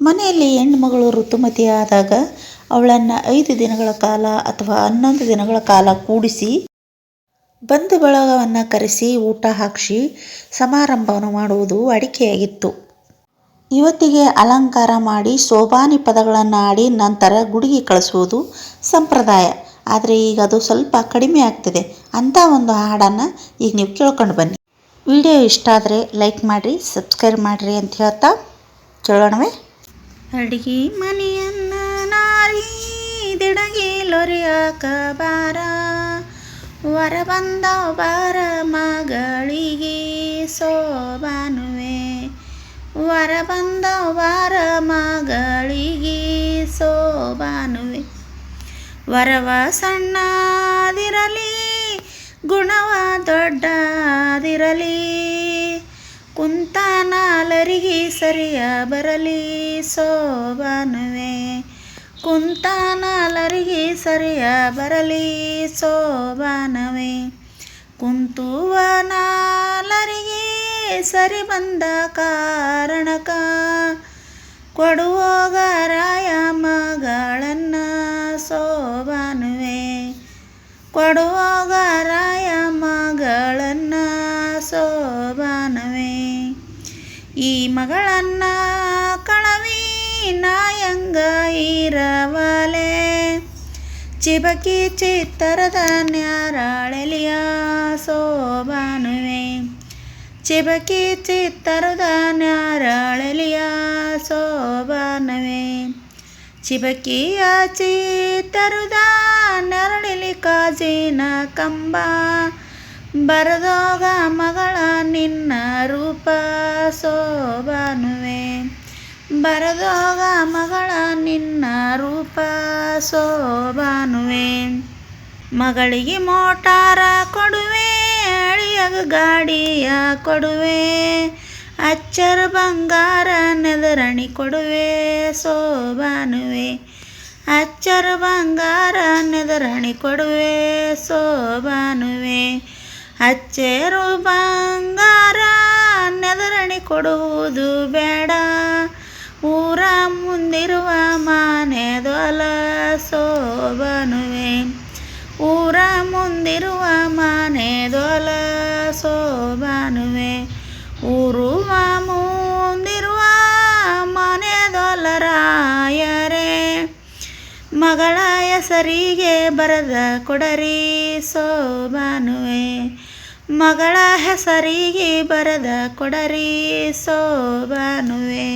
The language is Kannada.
ಮನೆಯಲ್ಲಿ ಹೆಣ್ಮಗಳು ಋತುಮತಿಯಾದಾಗ ಅವಳನ್ನು ಐದು ದಿನಗಳ ಕಾಲ ಅಥವಾ ಹನ್ನೊಂದು ದಿನಗಳ ಕಾಲ ಕೂಡಿಸಿ ಬಂಧು ಬಳಗವನ್ನು ಕರೆಸಿ ಊಟ ಹಾಕಿಸಿ ಸಮಾರಂಭವನ್ನು ಮಾಡುವುದು ವಾಡಿಕೆಯಾಗಿತ್ತು ಇವತ್ತಿಗೆ ಅಲಂಕಾರ ಮಾಡಿ ಸೋಬಾನಿ ಪದಗಳನ್ನು ಆಡಿ ನಂತರ ಗುಡಿಗೆ ಕಳಿಸುವುದು ಸಂಪ್ರದಾಯ. ಆದರೆ ಈಗ ಅದು ಸ್ವಲ್ಪ ಕಡಿಮೆ ಆಗ್ತಿದೆ. ಅಂಥ ಒಂದು ಹಾಡನ್ನು ಈಗ ನೀವು ಕೇಳ್ಕೊಂಡು ಬನ್ನಿ. ವಿಡಿಯೋ ಇಷ್ಟ ಆದರೆ ಲೈಕ್ ಮಾಡಿರಿ, ಸಬ್ಸ್ಕ್ರೈಬ್ ಮಾಡಿರಿ ಅಂತ ಹೇಳ್ತಾ ಕೇಳೋಣವೇ ಅಡಿಗೆ ಮನೆಯನ್ನ ನಾರಿ ಬಾರ ವರ ಬಂದ ಬಾರ ಮಗಳಿಗೆ ಸೋಬಾನುವೆ. ವರ ಬಂದ ವಾರ ಮಗಳಿಗೆ ಸೋಬಾನುವೆ. ವರವ ಸಣ್ಣದಿರಲಿ, ಗುಣವ ದೊಡ್ಡದಿರಲಿ ಕುಂತ ನಾಲರಿಗೆ ಸರಿಯ ಬರಲಿ ಸೋಬಾನುವೆ. ಕುಂತ ನಾಲರಿಗೆ ಸರಿಯ ಬರಲಿ ಸೋಬಾನವೆ. ಕುಂತುವ ನಾಲರಿಗೆ ಸರಿ ಬಂದ ಕಾರಣಕ, ಕೊಡುವೋಗ ರಾಯ ಮಗಳನ್ನ ಸೋಬಾನುವೆ. ಕೊಡುವಾಗ ಈ ಮಗಳನ್ನ ಕಣವಿ ನಾಯಂಗ ಇರವಲೆ. ಚಿಬಕಿ ಚಿತ್ತರದ ನ್ಯಾರಾಳೆಲಿಯ ಸೋಬಾನುವೆ. ಚಿಬಕಿ ಚಿತ್ತರದ ನ್ಯಾರಾಳೆಲಿಯ ಸೋಬಾನುವೆ. ಚಿಬಕಿಯ ಚಿತ್ತರುದ ನೆರಳಿಲಿ ಕಾಜಿನ ಕಂಬ. ಬರದೋಗ ಮಗಳ ನಿನ್ನ ರೂಪ ಸೋಬಾನುವೆ. ಬರದೋಗ ಮಗಳ ನಿನ್ನ ರೂಪ ಸೋಬಾನುವೆ. ಮಗಳಿಗೆ ಮೋಟಾರ ಕೊಡುವೆ ಅಳಿಯ ಗಾಡಿಯ ಕೊಡುವೆ. ಅಚ್ಚರ ಬಂಗಾರ ನೆದರಣಿ ಕೊಡುವೆ, ಸೋಬಾನುವೆ. ಅಚ್ಚರ ಬಂಗಾರ ನೆದರಣಿ ಕೊಡುವೆ, ಸೋಬಾನುವೆ. ಅಚ್ಚರು ಬಂಗಾರ, ನೆದರಣಿ ಕೊಡುವುದು ಬೇಡ. ಊರ ಮುಂದಿರುವ ಮಾನೆದೊಲ ಸೋಬನುವೆ ಊರ ಮುಂದಿರುವ ಮಾನೆದೊಲ ಸೋಬನುವೆ ಊರುವ ಮುಂದಿರುವ ಮನೆದೊಲರಾಯರೇ ಮಗಳ ಹೆಸರಿಗೆ ಬರದ ಕೊಡರಿ ಸೋಬಾನುವೆ ಮಗಳ ಹೆಸರಿಗೆ ಬರದ ಕೊಡರಿ ಸೋಬಾನುವೆ.